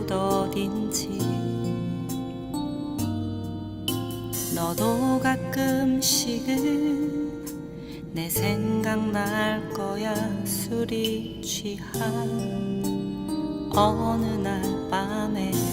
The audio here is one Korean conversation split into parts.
곳 어딘지. 너도 가끔씩은 내 생각 날 거야 술이 취한 어느 날 밤에.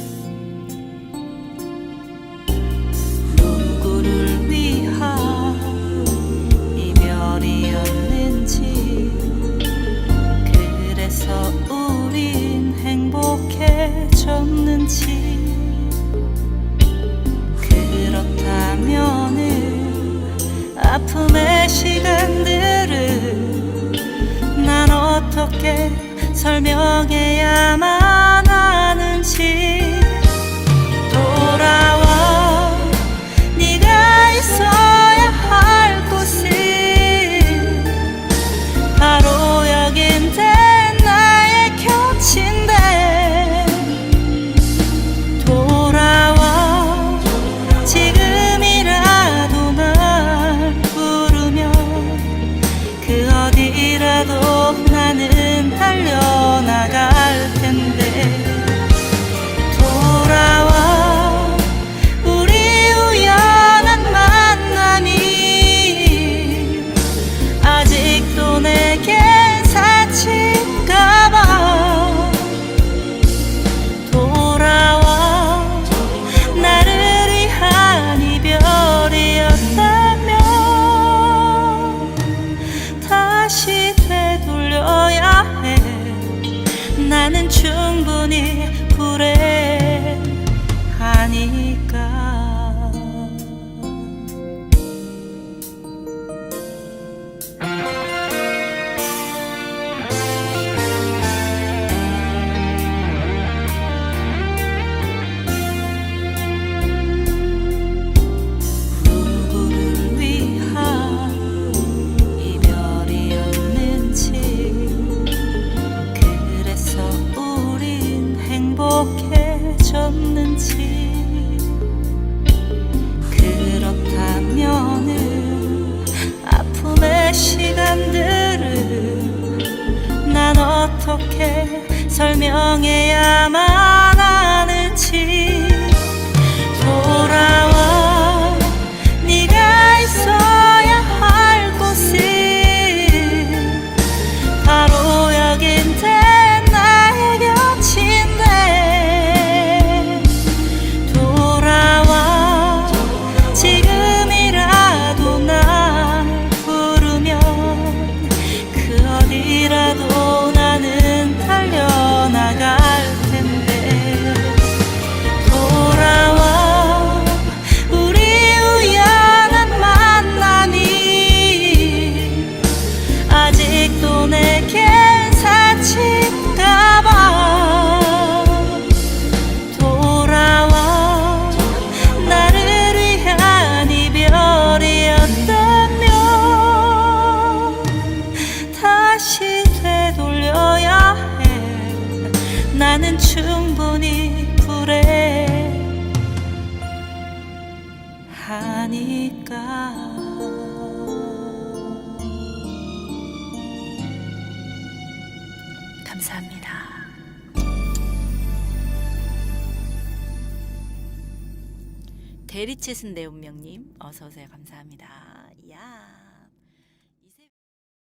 쉽게 설명해야만 하는지 나는 충분히 불행하니. 없는지 그렇다면은 아픔의 시간들을 난 어떻게 설명해야만 감사합니다. 대리치슨 내 운명님 어서 오세요 감사합니다. 야.